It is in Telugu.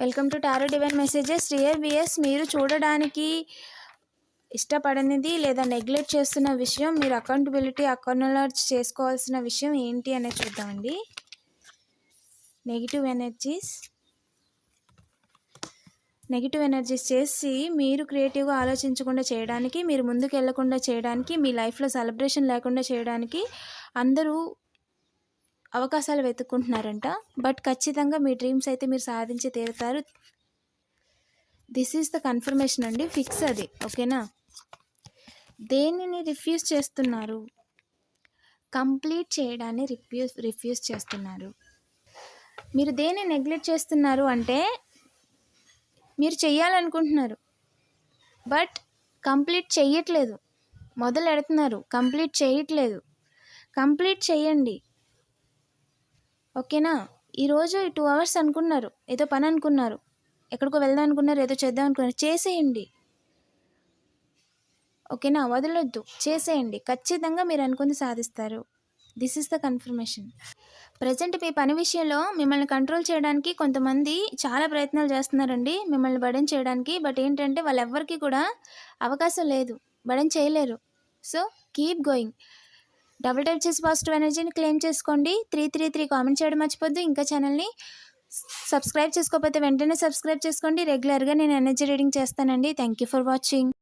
Welcome to tarot divine messages. Rear బిఎస్ మీరు చూడడానికి ఇష్టపడనిది లేదా నెగ్లెక్ట్ చేస్తున్న విషయం మీరు అకౌంటబిలిటీ అకౌంటలర్జ్ చేసుకోవాల్సిన విషయం ఏంటి అనేది చూద్దామండి. Negative energies. నెగిటివ్ ఎనర్జీస్ చేసి మీరు క్రియేటివ్గా ఆలోచించకుండా చేయడానికి మీరు ముందుకు వెళ్ళకుండా చేయడానికి మీ లైఫ్లో సెలబ్రేషన్ లేకుండా చేయడానికి అందరూ అవకాశాలు వెతుక్కుంటున్నారంట. బట్ ఖచ్చితంగా మీ డ్రీమ్స్ అయితే మీరు సాధించి తీరుతారు. దిస్ ఈజ్ ద కన్ఫర్మేషన్ అండి. ఫిక్స్ అది. ఓకేనా? దేనిని రిఫ్యూజ్ చేస్తున్నారు? కంప్లీట్ చేయడాన్ని రిఫ్యూజ్ రిఫ్యూజ్ చేస్తున్నారు. మీరు దేన్ని నెగ్లెక్ట్ చేస్తున్నారు అంటే మీరు చెయ్యాలనుకుంటున్నారు. బట్ కంప్లీట్ చెయ్యట్లేదు. మొదలు పెడుతున్నారు కంప్లీట్ చేయట్లేదు కంప్లీట్ చేయండి ఓకేనా? ఈరోజు టూ అవర్స్ అనుకున్నారు. ఏదో పని అనుకున్నారు. ఎక్కడికో వెళ్దాం అనుకున్నారు. ఏదో చేద్దాం అనుకున్నారు. చేసేయండి. ఓకేనా? వదలొద్దు. చేసేయండి. ఖచ్చితంగా మీరు అనుకుంది సాధిస్తారు. This is the confirmation present మీ పని విషయంలో మిమ్మల్ని కంట్రోల్ చేయడానికి కొంతమంది చాలా ప్రయత్నాలు చేస్తున్నారండి. మిమ్మల్ని బడన్ చేయడానికి. బట్ ఏంటంటే వాళ్ళెవ్వరికీ కూడా అవకాశం లేదు. బడన్ చేయలేరు. So keep going double type చేసి పాజిటివ్ ఎనర్జీని క్లెయిమ్ చేసుకోండి. త్రీ త్రీ త్రీ కామెంట్ చేయడం మర్చిపోద్దు. ఇంకా ఛానల్ని సబ్స్క్రైబ్ చేసుకోకపోతే వెంటనే సబ్స్క్రైబ్ చేసుకోండి. రెగ్యులర్గా నేను ఎనర్జీ రీడింగ్ చేస్తానండి. Thank you for watching